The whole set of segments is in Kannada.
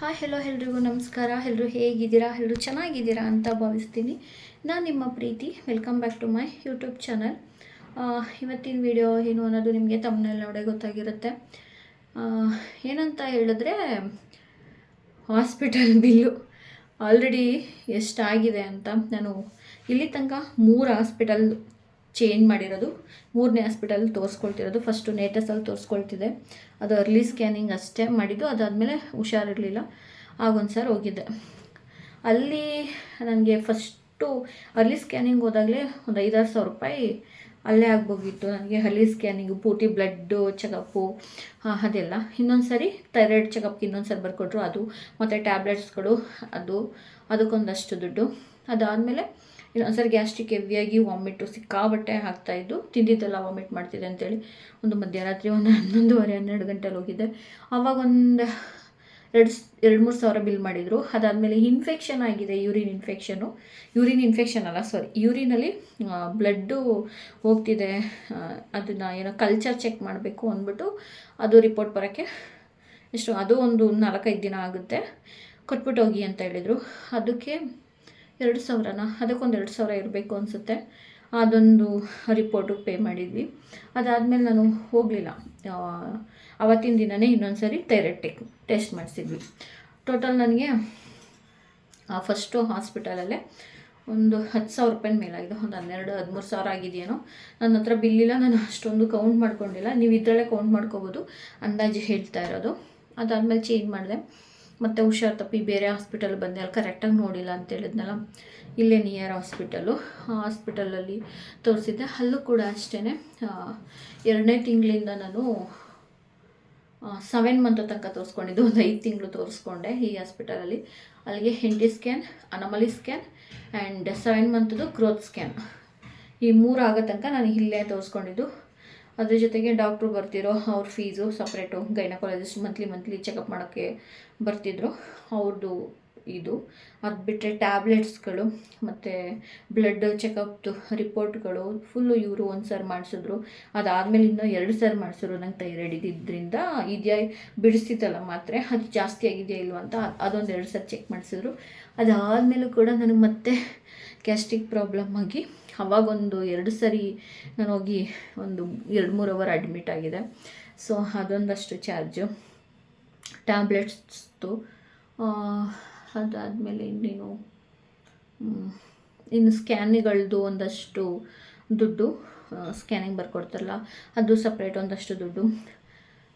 ಹಾಯ್ ಹೆಲೋ ಎಲ್ರಿಗೂ ನಮಸ್ಕಾರ. ಎಲ್ಲರೂ ಹೇಗಿದ್ದೀರಾ? ಎಲ್ಲರೂ ಚೆನ್ನಾಗಿದ್ದೀರಾ ಅಂತ ಭಾವಿಸ್ತೀನಿ. ನಾನು ನಿಮ್ಮ ಪ್ರೀತಿ. Welcome back to my YouTube channel ಇವತ್ತಿನ ವಿಡಿಯೋ ಏನು ಅನ್ನೋದು ನಿಮಗೆ ತಮ್ಮನಲ್ಲಿ ನೋಡೇ ಗೊತ್ತಾಗಿರುತ್ತೆ. ಏನಂತ ಹೇಳಿದ್ರೆ ಹಾಸ್ಪಿಟಲ್ ಬಿಲ್ಲು ಆಲ್ರೆಡಿ ಎಷ್ಟಾಗಿದೆ ಅಂತ ನಾನು ಇಲ್ಲಿ ತನಕ ಮೂರು ಹಾಸ್ಪಿಟಲ್ ಚೇಂಜ್ ಮಾಡಿರೋದು. ಮೂರನೇ ಹಾಸ್ಪಿಟಲ್ ತೋರಿಸ್ಕೊಳ್ತಿರೋದು. ಫಸ್ಟು ನೇಟಸಲ್ಲಿ ತೋರಿಸ್ಕೊಳ್ತಿದೆ. ಅದು ಅರ್ಲಿ ಸ್ಕ್ಯಾನಿಂಗ್ ಅಷ್ಟೇ ಮಾಡಿದ್ದು. ಅದಾದಮೇಲೆ ಹುಷಾರಿರಲಿಲ್ಲ. ಆಗೊಂದು ಸಾರಿ ಹೋಗಿದ್ದೆ. ಅಲ್ಲಿ ನನಗೆ ಫಸ್ಟು ಅರ್ಲಿ ಸ್ಕ್ಯಾನಿಂಗ್ ಹೋದಾಗಲೇ ಒಂದು ಐದಾರು ಸಾವಿರ ರೂಪಾಯಿ ಅಲ್ಲೇ ಆಗೋಗಿತ್ತು ನನಗೆ ಅರ್ಲಿ ಸ್ಕ್ಯಾನಿಂಗು ಪೂರ್ತಿ ಬ್ಲಡ್ಡು ಚೆಕಪ್ಪು ಅದೆಲ್ಲ. ಇನ್ನೊಂದು ಸರಿ ಥೈರಾಯ್ಡ್ ಚೆಕಪ್ಗೆ ಇನ್ನೊಂದು ಸರಿ ಬರ್ಕೊಟ್ರು. ಅದು ಮತ್ತು ಟ್ಯಾಬ್ಲೆಟ್ಸ್ಗಳು ಅದು, ಅದಕ್ಕೊಂದಷ್ಟು ದುಡ್ಡು. ಅದಾದಮೇಲೆ ಇನ್ನೊಂದ್ಸರಿ ಗ್ಯಾಸ್ಟ್ರಿಕ್ ಹೆವಿಯಾಗಿ ವಾಮಿಟು ಸಿಕ್ಕಾಬಟ್ಟೆ ಆಗ್ತಾಯಿದ್ದು ತಿಂದಿದ್ದೆಲ್ಲ ವಾಮಿಟ್ ಮಾಡ್ತಿದೆ ಅಂತೇಳಿ ಒಂದು ಮಧ್ಯರಾತ್ರಿ ಒಂದು ಹನ್ನೊಂದುವರೆ, ಹನ್ನೆರಡು ಗಂಟೆಯಲ್ಲಿ ಹೋಗಿದ್ದೆ. ಅವಾಗ ಒಂದು ಎರಡು ಎರಡು ಮೂರು ಸಾವಿರ ಬಿಲ್ ಮಾಡಿದರು. ಅದಾದಮೇಲೆ ಇನ್ಫೆಕ್ಷನ್ ಆಗಿದೆ, ಯೂರಿನ್ ಇನ್ಫೆಕ್ಷನು ಯೂರಿನ್ ಇನ್ಫೆಕ್ಷನ್ ಅಲ್ಲ, ಸಾರಿ, ಯೂರಿನಲ್ಲಿ ಬ್ಲಡ್ಡು ಹೋಗ್ತಿದೆ. ಅದನ್ನು ಏನೋ ಕಲ್ಚರ್ ಚೆಕ್ ಮಾಡಬೇಕು ಅಂದ್ಬಿಟ್ಟು ಅದು ರಿಪೋರ್ಟ್ ಬರೋಕ್ಕೆ ಎಷ್ಟು, ಅದು ಒಂದು ನಾಲ್ಕೈದು ದಿನ ಆಗುತ್ತೆ. ಕೊಟ್ಬಿಟ್ಟು ಹೋಗಿ ಅಂತ ಹೇಳಿದರು. ಅದಕ್ಕೆ ಎರಡು ಸಾವಿರನ? ಅದಕ್ಕೊಂದು ಎರಡು ಸಾವಿರ ಇರಬೇಕು ಅನಿಸುತ್ತೆ. ಅದೊಂದು ರಿಪೋರ್ಟು ಪೇ ಮಾಡಿದ್ವಿ. ಅದಾದಮೇಲೆ ನಾನು ಹೋಗಲಿಲ್ಲ. ಅವತ್ತಿನ ದಿನವೇ ಇನ್ನೊಂದು ಸಾರಿ ಥೈರಾಯ್ಡ್ ಟೆಕ್, ಟೆಸ್ಟ್ ಮಾಡಿಸಿದ್ವಿ. ಟೋಟಲ್ ನನಗೆ ಫಸ್ಟು ಹಾಸ್ಪಿಟಲಲ್ಲೇ ಒಂದು ಹತ್ತು ಸಾವಿರ ರೂಪಾಯಿ ಮೇಲಾಗಿದೆ. ಒಂದು ಹನ್ನೆರಡು, ಹದಿಮೂರು ಸಾವಿರ ಆಗಿದೆಯೇನೋ. ನನ್ನ ಹತ್ರ ಬಿಲ್ಲಿಲ್ಲ. ನಾನು ಅಷ್ಟೊಂದು ಕೌಂಟ್ ಮಾಡ್ಕೊಂಡಿಲ್ಲ. ನೀವು ಇದರಲ್ಲೇ ಕೌಂಟ್ ಮಾಡ್ಕೋಬೋದು. ಅಂದಾಜು ಹೇಳ್ತಾ ಇರೋದು. ಅದಾದಮೇಲೆ ಚೇಂಜ್ ಮಾಡಿದೆ. ಮತ್ತು ಹುಷಾರು ತಪ್ಪಿ ಬೇರೆ ಹಾಸ್ಪಿಟಲ್ ಬಂದೆ. ಅಲ್ಲಿ ಕರೆಕ್ಟಾಗಿ ನೋಡಿಲ್ಲ ಅಂತ ಹೇಳಿದ್ನಲ್ಲ. ಇಲ್ಲೇ ನಿಯರ್ ಹಾಸ್ಪಿಟಲು ಹಾಸ್ಪಿಟಲಲ್ಲಿ ತೋರಿಸಿದ್ದೆ. ಅಲ್ಲೂ ಕೂಡ ಅಷ್ಟೇ ಎರಡನೇ ತಿಂಗಳಿಂದ ನಾನು ಸೆವೆನ್ ಮಂತ್ ತನಕ ತೋರಿಸ್ಕೊಂಡಿದ್ದು. ಒಂದು ಐದು ತಿಂಗಳು ತೋರಿಸ್ಕೊಂಡೆ ಈ ಹಾಸ್ಪಿಟಲಲ್ಲಿ ಅಲ್ಲಿಗೆ NT scan anomaly scan and seven ಮಂತ್ದು growth scan ಈ ಮೂರು ಆಗೋ ತನಕ ನಾನು ಇಲ್ಲೇ ತೋರಿಸ್ಕೊಂಡಿದ್ದು. ಅದ್ರ ಜೊತೆಗೆ ಡಾಕ್ಟ್ರು ಬರ್ತಿರೋ ಅವ್ರ fees separate gynaecologist monthly monthly checkup ಮಾಡೋಕ್ಕೆ ಬರ್ತಿದ್ರು. ಅವ್ರದ್ದು ಇದು. ಅದು ಬಿಟ್ಟರೆ ಟ್ಯಾಬ್ಲೆಟ್ಸ್ಗಳು ಮತ್ತು ಬ್ಲಡ್ ಚೆಕಪ್ದು ರಿಪೋರ್ಟ್ಗಳು ಫುಲ್ಲು ಇವರು ಒಂದು ಸರ್ ಮಾಡಿಸಿದ್ರು. ಅದಾದಮೇಲೆ ಇನ್ನೂ ಎರಡು ಸರ್ ಮಾಡಿಸಿದ್ರು ನಂಗೆ ಥೈರಾಯ್ಡ್ ಇದ್ದಿದ್ದರಿಂದ ಇದೆಯಾ ಬಿಡಿಸ್ತಿತ್ತಲ್ಲ ಮಾತ್ರೆ, ಅದು ಜಾಸ್ತಿ ಆಗಿದೆಯಾ ಇಲ್ವ ಅಂತ ಅದೊಂದು ಎರಡು ಸರ್ ಚೆಕ್ ಮಾಡಿಸಿದ್ರು. ಅದಾದಮೇಲೂ ಕೂಡ ನನಗೆ ಮತ್ತೆ ಗ್ಯಾಸ್ಟ್ರಿಕ್ ಪ್ರಾಬ್ಲಮ್ ಆಗಿ ಅವಾಗೊಂದು ಎರಡು ಸರಿ ನಾನು ಹೋಗಿ ಒಂದು ಎರಡು ಮೂರು ಅವರ್ ಅಡ್ಮಿಟ್ ಆಗಿದೆ. ಸೊ ಅದೊಂದಷ್ಟು ಚಾರ್ಜು ಟ್ಯಾಬ್ಲೆಟ್ಸ್ದು ಅದಾದಮೇಲೆ ಇನ್ನೇನು ಇನ್ನು ಸ್ಕ್ಯಾನಿಗಳದ್ದು ಒಂದಷ್ಟು ದುಡ್ಡು ಸ್ಕ್ಯಾನಿಂಗ್ ಬರ್ಕೊಡ್ತಾರಲ್ಲ, ಅದು ಸಪ್ರೇಟ್ ಒಂದಷ್ಟು ದುಡ್ಡು.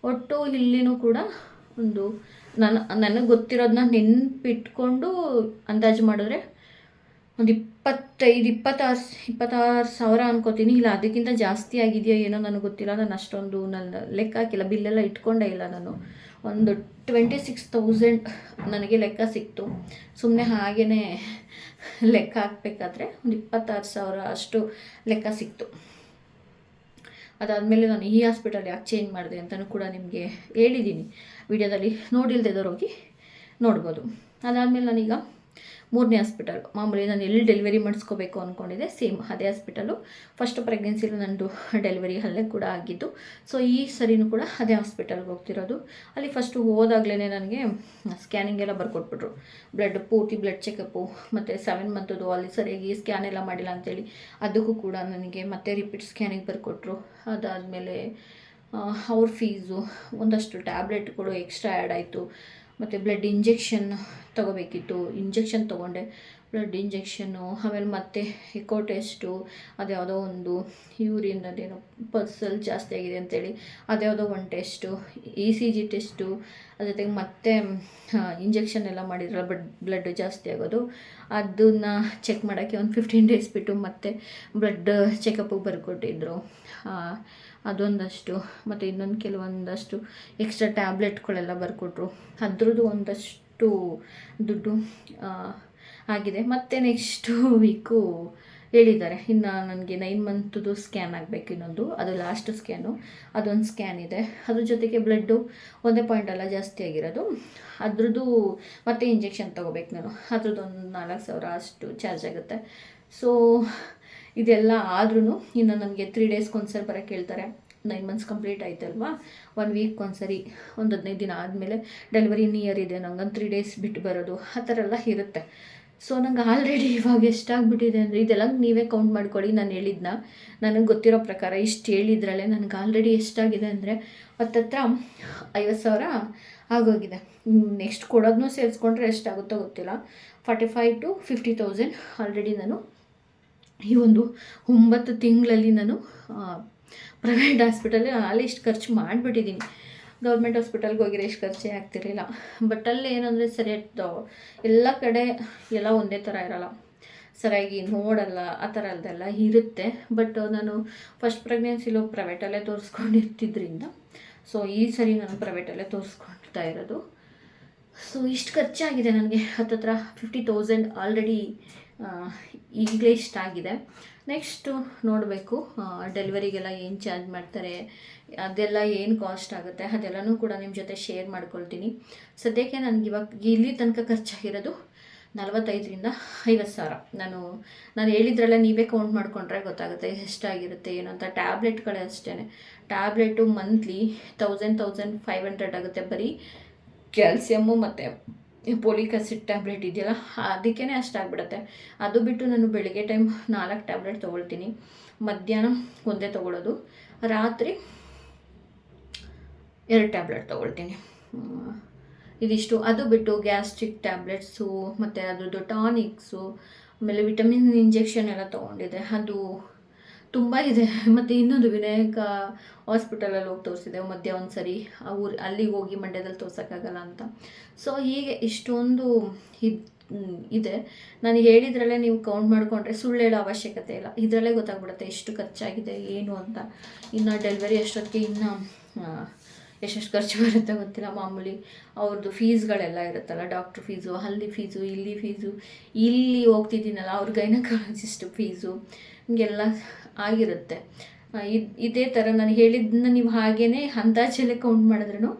ಒಟ್ಟು ಇಲ್ಲಿನೂ ಕೂಡ ಒಂದು ನನ್ನ ನನಗೆ ಗೊತ್ತಿರೋದನ್ನ ನೆನ್ಪಿಟ್ಕೊಂಡು ಅಂದಾಜು ಮಾಡಿದ್ರೆ ಒಂದು ಇಪ್ಪತ್ತೈದು, ಇಪ್ಪತ್ತಾರು ಇಪ್ಪತ್ತಾರು ಸಾವಿರ ಅನ್ಕೋತೀನಿ. ಇಲ್ಲ, ಅದಕ್ಕಿಂತ ಜಾಸ್ತಿ ಆಗಿದೆಯೋ ಏನೋ ನನಗೆ ಗೊತ್ತಿಲ್ಲ. ನಾನು ಅಷ್ಟೊಂದು ನನ್ನ ಲೆಕ್ಕ ಹಾಕಿಲ್ಲ. ಬಿಲ್ಲೆಲ್ಲ ಇಟ್ಕೊಂಡೇ ಇಲ್ಲ ನಾನು. ಒಂದು ಟ್ವೆಂಟಿ ಸಿಕ್ಸ್ ತೌಸಂಡ್ ನನಗೆ ಲೆಕ್ಕ ಸಿಕ್ತು. ಸುಮ್ಮನೆ ಹಾಗೇ ಲೆಕ್ಕ ಹಾಕಬೇಕಾದ್ರೆ ಒಂದು ಇಪ್ಪತ್ತಾರು ಸಾವಿರ ಅಷ್ಟು ಲೆಕ್ಕ ಸಿಕ್ತು. ಅದಾದಮೇಲೆ ನಾನು ಈ ಹಾಸ್ಪಿಟಲ್ ಯಾಕೆ ಚೇಂಜ್ ಮಾಡಿದೆ ಅಂತಲೂ ಕೂಡ ನಿಮಗೆ ಹೇಳಿದ್ದೀನಿ ವಿಡಿಯೋದಲ್ಲಿ ನೋಡಿಲ್ದೇದವ್ರು ಹೋಗಿ ನೋಡ್ಬೋದು. ಅದಾದಮೇಲೆ ನಾನೀಗ ಮೂರನೇ ಹಾಸ್ಪಿಟಲ್ ಮಾಮೂಲಿ ನಾನು ಎಲ್ಲಿ ಡೆಲಿವರಿ ಮಾಡಿಸ್ಕೋಬೇಕು ಅಂದ್ಕೊಂಡಿದ್ದೆ ಸೇಮ್ ಅದೇ ಹಾಸ್ಪಿಟಲು ಫಸ್ಟ್ ಪ್ರೆಗ್ನೆನ್ಸಿಲಿ ನಂದು ಡೆಲಿವರಿ ಅಲ್ಲೇ ಕೂಡ ಆಗಿದ್ದು. ಸೊ ಈ ಸರಿನೂ ಕೂಡ ಅದೇ ಹಾಸ್ಪಿಟಲ್ಗೆ ಹೋಗ್ತಿರೋದು. ಅಲ್ಲಿ ಫಸ್ಟು ಹೋದಾಗಲೇ ನನಗೆ ಸ್ಕ್ಯಾನಿಂಗ್ ಎಲ್ಲ ಬರ್ಕೊಟ್ಬಿಟ್ರು. ಬ್ಲಡ್ ಪೂರ್ತಿ ಬ್ಲಡ್ ಚೆಕಪ್ಪು ಮತ್ತು ಸೆವೆನ್ ಮಂತದ್ದು ಅಲ್ಲಿ ಸರಿಯಾಗಿ ಸ್ಕ್ಯಾನ್ ಎಲ್ಲ ಮಾಡಿಲ್ಲ ಅಂತೇಳಿ. ಅದಕ್ಕೂ ಕೂಡ ನನಗೆ ಮತ್ತೆ ರಿಪೀಟ್ ಸ್ಕ್ಯಾನಿಂಗ್ ಬರ್ಕೊಟ್ರು. ಅದಾದಮೇಲೆ ಅವ್ರ ಫೀಸು ಒಂದಷ್ಟು ಟ್ಯಾಬ್ಲೆಟ್ಗಳು ಎಕ್ಸ್ಟ್ರಾ ಆ್ಯಡ್ ಆಯಿತು. ಮತ್ತು ಬ್ಲಡ್ ಇಂಜೆಕ್ಷನ್ ತೊಗೋಬೇಕಿತ್ತು. ಇಂಜೆಕ್ಷನ್ ತೊಗೊಂಡೆ. ಬ್ಲಡ್ ಇಂಜೆಕ್ಷನ್ನು ಆಮೇಲೆ ಮತ್ತೆ ಎಕೋ ಟೆಸ್ಟು ಅದ್ಯಾವುದೋ ಒಂದು ಯೂರಿನ್ ಅದೇನೋ ಪರ್ಸಲ್ ಜಾಸ್ತಿ ಆಗಿದೆ ಅಂತೇಳಿ ಅದ್ಯಾವುದೋ ಒಂದು test E C G test ಅದ್ರ ಜೊತೆಗೆ ಮತ್ತೆ ಇಂಜೆಕ್ಷನ್ ಎಲ್ಲ ಮಾಡಿದ್ರಲ್ಲ ಬಟ್ ಬ್ಲಡ್ ಜಾಸ್ತಿ ಆಗೋದು. ಅದನ್ನು ಚೆಕ್ ಮಾಡೋಕ್ಕೆ ಒಂದು ಫಿಫ್ಟೀನ್ ಡೇಸ್ ಬಿಟ್ಟು ಮತ್ತೆ ಬ್ಲಡ್ ಚೆಕಪ್ಪಿಗೆ ಬರ್ಕೊಟ್ಟಿದ್ರು. ಅದೊಂದಷ್ಟು, ಮತ್ತು ಇನ್ನೊಂದು ಕೆಲವೊಂದಷ್ಟು ಎಕ್ಸ್ಟ್ರಾ ಟ್ಯಾಬ್ಲೆಟ್ಗಳೆಲ್ಲ ಬರ್ಕೊಟ್ರು. ಅದ್ರದ್ದು ಒಂದಷ್ಟು ದುಡ್ಡು ಆಗಿದೆ. ಮತ್ತು ನೆಕ್ಸ್ಟು ವೀಕು ಹೇಳಿದ್ದಾರೆ. ಇನ್ನು ನನಗೆ ನೈನ್ ಮಂತ್ದು ಸ್ಕ್ಯಾನ್ ಆಗಬೇಕು ಇನ್ನೊಂದು. ಅದು ಲಾಸ್ಟ್ ಸ್ಕ್ಯಾನು ಅದೊಂದು ಸ್ಕ್ಯಾನ್ ಇದೆ. ಅದ್ರ ಜೊತೆಗೆ ಬ್ಲಡ್ಡು ಒಂದೇ ಪಾಯಿಂಟ್ ಅಲ್ಲ, ಜಾಸ್ತಿ ಆಗಿರೋದು. ಅದ್ರದ್ದು ಮತ್ತೆ ಇಂಜೆಕ್ಷನ್ ತೊಗೋಬೇಕು ನಾನು. ಅದ್ರದ್ದು ಒಂದು ನಾಲ್ಕು ಸಾವಿರ ಅಷ್ಟು ಚಾರ್ಜ್ ಆಗುತ್ತೆ. ಸೊ ಇದೆಲ್ಲ ಆದ್ರೂ ಇನ್ನು ನನಗೆ ತ್ರೀ ಡೇಸ್ಗೆ ಒಂದ್ಸರಿ ಬರೋಕ್ಕೆ ಹೇಳ್ತಾರೆ. ನೈನ್ ಮಂತ್ಸ್ ಕಂಪ್ಲೀಟ್ ಆಯ್ತಲ್ವಾ ಒನ್ ವೀಕ್ ಒಂದ್ಸರಿ, ಒಂದು ಹದಿನೈದು ದಿನ ಆದಮೇಲೆ ಡೆಲಿವರಿ ನಿಯರ್ ಇದೆ. ನಂಗೆ ತ್ರೀ ಡೇಸ್ ಬಿಟ್ಟು ಬರೋದು. ಆ ಥರ ಎಲ್ಲ ಇರುತ್ತೆ. ಸೊ ನಂಗೆ ಆಲ್ರೆಡಿ ಇವಾಗ ಎಷ್ಟಾಗ್ಬಿಟ್ಟಿದೆ ಅಂದರೆ ಇದೆಲ್ಲ ನೀವೇ ಕೌಂಟ್ ಮಾಡ್ಕೊಳ್ಳಿ ನಾನು ಹೇಳಿದ್ನ. ನನಗೆ ಗೊತ್ತಿರೋ ಪ್ರಕಾರ ಇಷ್ಟು ಹೇಳಿದ್ರಲ್ಲೇ ನನಗೆ ಆಲ್ರೆಡಿ ಎಷ್ಟಾಗಿದೆ ಅಂದರೆ ಹತ್ತತ್ರ ಐವತ್ತು ಸಾವಿರ ಆಗೋಗಿದೆ. ನೆಕ್ಸ್ಟ್ ಕೊಡೋದನ್ನೂ ಸೇರಿಸ್ಕೊಂಡ್ರೆ ಎಷ್ಟಾಗುತ್ತೋ ಗೊತ್ತಿಲ್ಲ. Forty five to fifty thousand already ನಾನು ಈ ಒಂದು ಒಂಬತ್ತು ತಿಂಗಳಲ್ಲಿ ನಾನು ಪ್ರೈವೇಟ್ ಹಾಸ್ಪಿಟಲ್ ಅಲ್ಲಿ ಇಷ್ಟು ಖರ್ಚು ಮಾಡಿಬಿಟ್ಟಿದ್ದೀನಿ. ಗೌರ್ಮೆಂಟ್ ಹಾಸ್ಪಿಟಲ್ಗೆ ಹೋಗಿರೋ ಇಷ್ಟು ಖರ್ಚೇ ಆಗ್ತಿರಲಿಲ್ಲ. ಬಟ್ ಅಲ್ಲಿ ಏನಂದರೆ ಸರಿಯಾದ ಎಲ್ಲ ಕಡೆ ಎಲ್ಲ ಒಂದೇ ಥರ ಇರೋಲ್ಲ. ಸರಿಯಾಗಿ ನೋಡಲ್ಲ, ಆ ಥರ ಅಲ್ಲದೆಲ್ಲ ಇರುತ್ತೆ. ಬಟ್ ನಾನು ಫಸ್ಟ್ ಪ್ರೆಗ್ನೆನ್ಸಿಲೂ ಪ್ರೈವೇಟಲ್ಲೇ ತೋರಿಸ್ಕೊಂಡಿರ್ತಿದ್ರಿಂದ ಸೊ ಈ ಸರಿ ನಾನು ಪ್ರೈವೇಟಲ್ಲೇ ತೋರಿಸ್ಕೊಳ್ತಾ ಇರೋದು. ಸೊ ಇಷ್ಟು ಖರ್ಚಾಗಿದೆ ನನಗೆ. ಹತ್ತತ್ರ ಫಿಫ್ಟಿ ತೌಸಂಡ್ ಆಲ್ರೆಡಿ ಈಗಲೇ ಇಷ್ಟಾಗಿದೆ ನೆಕ್ಸ್ಟು ನೋಡಬೇಕು ಡೆಲಿವರಿಗೆಲ್ಲ ಏನು ಚಾರ್ಜ್ ಮಾಡ್ತಾರೆ, ಅದೆಲ್ಲ ಏನು ಕಾಸ್ಟ್ ಆಗುತ್ತೆ, ಅದೆಲ್ಲನೂ ಕೂಡ ನಿಮ್ಮ ಜೊತೆ ಶೇರ್ ಮಾಡ್ಕೊಳ್ತೀನಿ. ಸದ್ಯಕ್ಕೆ ನನಗೆ ಇವಾಗ ಇಲ್ಲಿ ತನಕ ಖರ್ಚಾಗಿರೋದು ನಲವತ್ತೈದರಿಂದ ಐವತ್ತು ಸಾವಿರ. ನಾನು ನಾನು ಹೇಳಿದ್ರಲ್ಲ ನೀವೇ ಕೌಂಟ್ ಮಾಡಿಕೊಂಡ್ರೆ ಗೊತ್ತಾಗುತ್ತೆ ಎಷ್ಟಾಗಿರುತ್ತೆ ಏನು ಅಂತ. ಟ್ಯಾಬ್ಲೆಟ್ಗಳೇ ಅಷ್ಟೇ tablet monthly thousand thousand five hundred ಆಗುತ್ತೆ ಬರೀ. ಕ್ಯಾಲ್ಸಿಯಮ್ಮು ಮತ್ತು ಪೋಲಿಕ್ ಆಸಿಡ್ ಟ್ಯಾಬ್ಲೆಟ್ ಇದೆಯಲ್ಲ ಅದಕ್ಕೇ ಅಷ್ಟಾಗ್ಬಿಡುತ್ತೆ ಅದು ಬಿಟ್ಟು ನಾನು ಬೆಳಿಗ್ಗೆ ಟೈಮ್ ನಾಲ್ಕು ಟ್ಯಾಬ್ಲೆಟ್ ತೊಗೊಳ್ತೀನಿ. ಮಧ್ಯಾಹ್ನ ಒಂದೇ ತೊಗೊಳ್ಳೋದು ರಾತ್ರಿ ಎರಡು ಟ್ಯಾಬ್ಲೆಟ್ ತೊಗೊಳ್ತೀನಿ. ಇದಿಷ್ಟು. ಅದು ಬಿಟ್ಟು ಗ್ಯಾಸ್ಟ್ರಿಕ್ ಟ್ಯಾಬ್ಲೆಟ್ಸು, ಮತ್ತು ಅದ್ರದ್ದು ಟಾನಿಕ್ಸು ಆಮೇಲೆ ವಿಟಮಿನ್ ಇಂಜೆಕ್ಷನ್ ಎಲ್ಲ ತೊಗೊಂಡಿದ್ದೆ. ಅದು ತುಂಬ ಇದೆ. ಮತ್ತು ಇನ್ನೊಂದು ವಿನಾಯಕ ಹಾಸ್ಪಿಟಲಲ್ಲಿ ಹೋಗಿ ತೋರಿಸಿದ್ದೆವು ಮಧ್ಯ ಒಂದು ಸರಿ ಆ ಊರು ಅಲ್ಲಿಗೆ ಹೋಗಿ ಮಂಡ್ಯದಲ್ಲಿ ತೋರ್ಸೋಕ್ಕಾಗಲ್ಲ ಅಂತ. ಸೊ ಹೀಗೆ ಇಷ್ಟೊಂದು ಇದು ಇದೆ. ನಾನು ಹೇಳಿದ್ರಲ್ಲೇ ನೀವು ಕೌಂಟ್ ಮಾಡಿಕೊಂಡ್ರೆ ಸುಳ್ಳು ಹೇಳೋ ಅವಶ್ಯಕತೆ ಇಲ್ಲ. ಇದರಲ್ಲೇ ಗೊತ್ತಾಗ್ಬಿಡುತ್ತೆ ಎಷ್ಟು ಖರ್ಚಾಗಿದೆ, ಏನು ಅಂತ. ಇನ್ನು ಡೆಲಿವರಿ ಅಷ್ಟೊತ್ತಿಗೆ ಇನ್ನು ಎಷ್ಟೆಷ್ಟು ಖರ್ಚು ಬರುತ್ತೆ ಗೊತ್ತಿಲ್ಲ ಮಾಮೂಲಿ. ಅವ್ರದ್ದು ಫೀಸ್ಗಳೆಲ್ಲ ಇರುತ್ತಲ್ಲ ಡಾಕ್ಟ್ರ್ ಫೀಸು ಅಲ್ಲಿ ಫೀಸು, ಇಲ್ಲಿ ಫೀಸು, ಇಲ್ಲಿ ಹೋಗ್ತಿದ್ದೀನಲ್ಲ, ಅವ್ರ ಗೈನಕಾಲಜಿಸ್ಟ್ ಫೀಸು, ಹಿಂಗೆಲ್ಲ ಆಗಿರುತ್ತೆ. ಇದು, ಇದ್ ಥರ ನಾನು ಹೇಳಿದ್ದನ್ನ ನೀವು ಹಾಗೇ ಅಂದಾಜಲ್ಲೇ ಕೌಂಟ್ ಮಾಡಿದ್ರೂ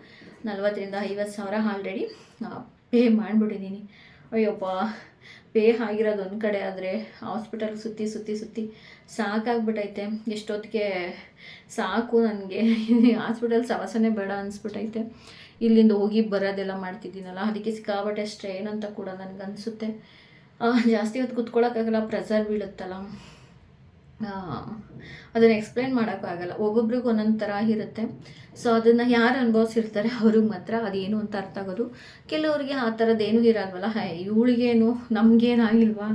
ನಲ್ವತ್ತರಿಂದ ಐವತ್ತು ಸಾವಿರ ಆಲ್ರೆಡಿ ಪೇ ಮಾಡಿಬಿಟ್ಟಿದ್ದೀನಿ. ಅಯ್ಯಪ್ಪ ಪೇ ಆಗಿರೋದು ಒಂದು ಕಡೆ ಆದರೆ ಹಾಸ್ಪಿಟಲ್ ಸುತ್ತಿ ಸುತ್ತಿ ಸುತ್ತಿ ಸಾಕಾಗ್ಬಿಟ್ಟೈತೆ ಎಷ್ಟೊತ್ತಿಗೆ ಸಾಕು ನನಗೆ. ಹಾಸ್ಪಿಟಲ್ ಸವಾಸನೆ ಬೇಡ ಅನಿಸ್ಬಿಟ್ಟೈತೆ ಇಲ್ಲಿಂದ ಹೋಗಿ ಬರೋದೆಲ್ಲ ಮಾಡ್ತಿದ್ದೀನಲ್ಲ, ಅದಕ್ಕೆ ಸಿಕ್ಕಾಬಟ್ಟೆ ಅಷ್ಟೇ ಅಂತ ಕೂಡ ನನಗನ್ಸುತ್ತೆ. ಜಾಸ್ತಿ ಹೊತ್ತು ಕುತ್ಕೊಳ್ಳೋಕ್ಕಾಗಲ್ಲ ಪ್ರೆಸರ್ ಬೀಳುತ್ತಲ್ಲ. ಅದನ್ನು ಎಕ್ಸ್ಪ್ಲೈನ್ ಮಾಡೋಕ್ಕಾಗಲ್ಲ ಒಬ್ಬೊಬ್ರಿಗೆ ಒಂದೊಂದು ಥರ ಇರುತ್ತೆ. ಸೊ ಅದನ್ನು ಯಾರು ಅನುಭವಿಸಿರ್ತಾರೆ ಅವ್ರಿಗೆ ಮಾತ್ರ ಅದೇನು ಅಂತ ಅರ್ಥ ಆಗೋದು. ಕೆಲವರಿಗೆ ಆ ಥರದ್ದೇನೂ ಇರಲ್ವಲ್ಲ. ಹೇ, ಇವಳಿಗೇನು ನಮಗೇನಾಗಿಲ್ವಾ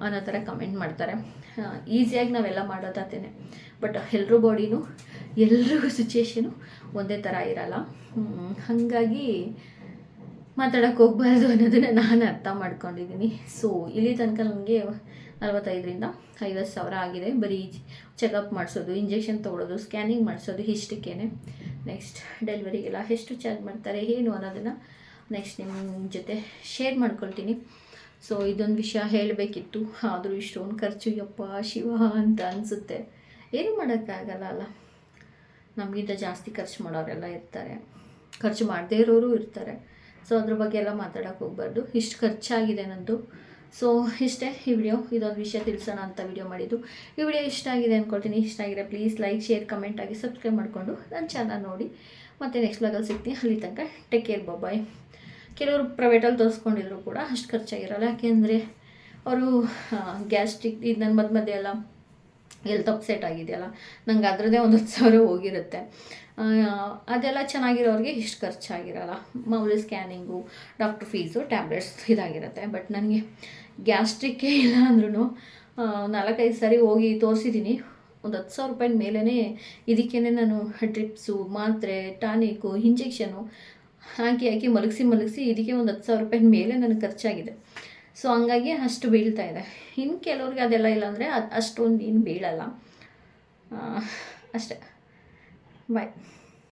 ಅನ್ನೋ ಥರ ಕಮೆಂಟ್ ಮಾಡ್ತಾರೆ. ಈಸಿಯಾಗಿ ನಾವೆಲ್ಲ ಮಾಡೋದಾತೇನೆ ಬಟ್ ಎಲ್ಲರೂ ಬಾಡಿನೂ ಎಲ್ರಿಗೂ ಸಿಚುಯೇಷನು ಒಂದೇ ಥರ ಇರಲ್ಲ. ಹಾಗಾಗಿ ಮಾತಾಡೋಕ್ಕೆ ಹೋಗ್ಬಾರ್ದು ಅನ್ನೋದನ್ನ ನಾನು ಅರ್ಥ ಮಾಡ್ಕೊಂಡಿದ್ದೀನಿ ಸೊ ಇಲ್ಲಿ ತನಕ ನನಗೆ ನಲವತ್ತೈದರಿಂದ ಐವತ್ತು ಸಾವಿರ ಆಗಿದೆ. ಬರೀ ಚೆಕಪ್ ಮಾಡಿಸೋದು ಇಂಜೆಕ್ಷನ್ ತೊಗೊಳೋದು ಸ್ಕ್ಯಾನಿಂಗ್ ಮಾಡಿಸೋದು ಇಷ್ಟಕ್ಕೇ ನೆಕ್ಸ್ಟ್ ಡೆಲಿವರಿಗೆಲ್ಲ ಎಷ್ಟು ಚಾರ್ಜ್ ಮಾಡ್ತಾರೆ ಏನು ಅನ್ನೋದನ್ನು ನೆಕ್ಸ್ಟ್ ನಿಮ್ಮ ಜೊತೆ ಶೇರ್ ಮಾಡ್ಕೊಳ್ತೀನಿ. ಸೊ ಇದೊಂದು ವಿಷಯ ಹೇಳಬೇಕಿತ್ತು. ಆದರೂ ಇಷ್ಟೊಂದು ಖರ್ಚು, ಯಪ್ಪ, ಶಿವ ಅಂತ ಅನಿಸುತ್ತೆ. ಏನು ಮಾಡೋಕ್ಕಾಗಲ್ಲ ಅಲ್ಲ. ನಮಗಿಂತ ಜಾಸ್ತಿ ಖರ್ಚು ಮಾಡೋರೆಲ್ಲ ಇರ್ತಾರೆ. ಖರ್ಚು ಮಾಡದೇ ಇರೋರು ಇರ್ತಾರೆ. ಸೊ ಅದ್ರ ಬಗ್ಗೆ ಎಲ್ಲ ಮಾತಾಡೋಕೆ ಹೋಗ್ಬಾರ್ದು. ಇಷ್ಟು ಖರ್ಚಾಗಿದೆ ನಂದು. ಸೊ ಇಷ್ಟೇ ಈ ವಿಡಿಯೋ ಇದೊಂದು ವಿಷಯ ತಿಳಿಸೋಣ ಅಂತ ವಿಡಿಯೋ ಮಾಡಿದ್ದು. ಈ ವಿಡಿಯೋ ಇಷ್ಟ ಆಗಿದೆ ಅಂದ್ಕೊಳ್ತೀನಿ ಇಷ್ಟ ಆಗಿದೆ ಪ್ಲೀಸ್ ಲೈಕ್ ಶೇರ್ ಕಮೆಂಟ್ ಆಗಿ ಸಬ್ಸ್ಕ್ರೈಬ್ ಮಾಡಿಕೊಂಡು ನನ್ನ ಚಾನಲ್ ನೋಡಿ. ಮತ್ತು ನೆಕ್ಸ್ಟ್ ಬ್ಲಾಗಲ್ಲಿ ಸಿಗ್ತೀನಿ. ಅಲ್ಲಿ ತನಕ ಟೇಕ್ ಕೇರ್ ಬಾಯ್ ಕೆಲವರು ಪ್ರೈವೇಟಲ್ಲಿ ತೋರಿಸ್ಕೊಂಡಿದ್ರು ಕೂಡ ಅಷ್ಟು ಖರ್ಚಾಗಿರಲ್ಲ. ಯಾಕೆಂದರೆ ಅವರು ಗ್ಯಾಸ್ಟ್ರಿಕ್ ಇದು ನನ್ನ ಮಧ್ಯ ಮಧ್ಯೆ ಹೆಲ್ತ್ ಸೆಟ್ ಆಗಿದೆಯಲ್ಲ, ನಂಗೆ ಅದರದ್ದೇ ಒಂದು ಹತ್ತು ಸಾವಿರ ಹೋಗಿರುತ್ತೆ. ಅದೆಲ್ಲ ಚೆನ್ನಾಗಿರೋರಿಗೆ ಇಷ್ಟು ಖರ್ಚಾಗಿರಲ್ಲ. ಮಾಮೂಲಿ ಸ್ಕ್ಯಾನಿಂಗು, ಡಾಕ್ಟ್ರ್ ಫೀಸು, ಟ್ಯಾಬ್ಲೆಟ್ಸ್ ಇದಾಗಿರುತ್ತೆ. ಬಟ್ ನನಗೆ ಗ್ಯಾಸ್ಟ್ರಿಕ್ಕೇ ಇಲ್ಲ ಅಂದ್ರೂ ನಾಲ್ಕೈದು ಸಾರಿ ಹೋಗಿ ತೋರಿಸಿದ್ದೀನಿ ಒಂದು ಹತ್ತು ಸಾವಿರ ರೂಪಾಯಿ ಮೇಲೇ ಇದಕ್ಕೇ ನಾನು ಡ್ರಿಪ್ಸು, ಮಾತ್ರೆ ಟಾನಿಕು ಇಂಜೆಕ್ಷನು, ಹಾಕಿ ಹಾಕಿ ಮಲಗಿಸಿ ಮಲಗಿಸಿ ಇದಕ್ಕೆ ಒಂದು ಹತ್ತು ಸಾವಿರ ರೂಪಾಯಿ ಮೇಲೆ ನನಗೆ ಖರ್ಚಾಗಿದೆ. ಸೊ ಹಂಗಾಗಿ ಅಷ್ಟು ಬೀಳ್ತಾ ಇದೆ. ಇನ್ನು ಕೆಲವ್ರಿಗೆ ಅದೆಲ್ಲ ಇಲ್ಲ ಅಂದರೆ ಅದು ಅಷ್ಟೊಂದು ಏನು ಬೀಳಲ್ಲ. ಅಷ್ಟೆ. ಬಾಯ್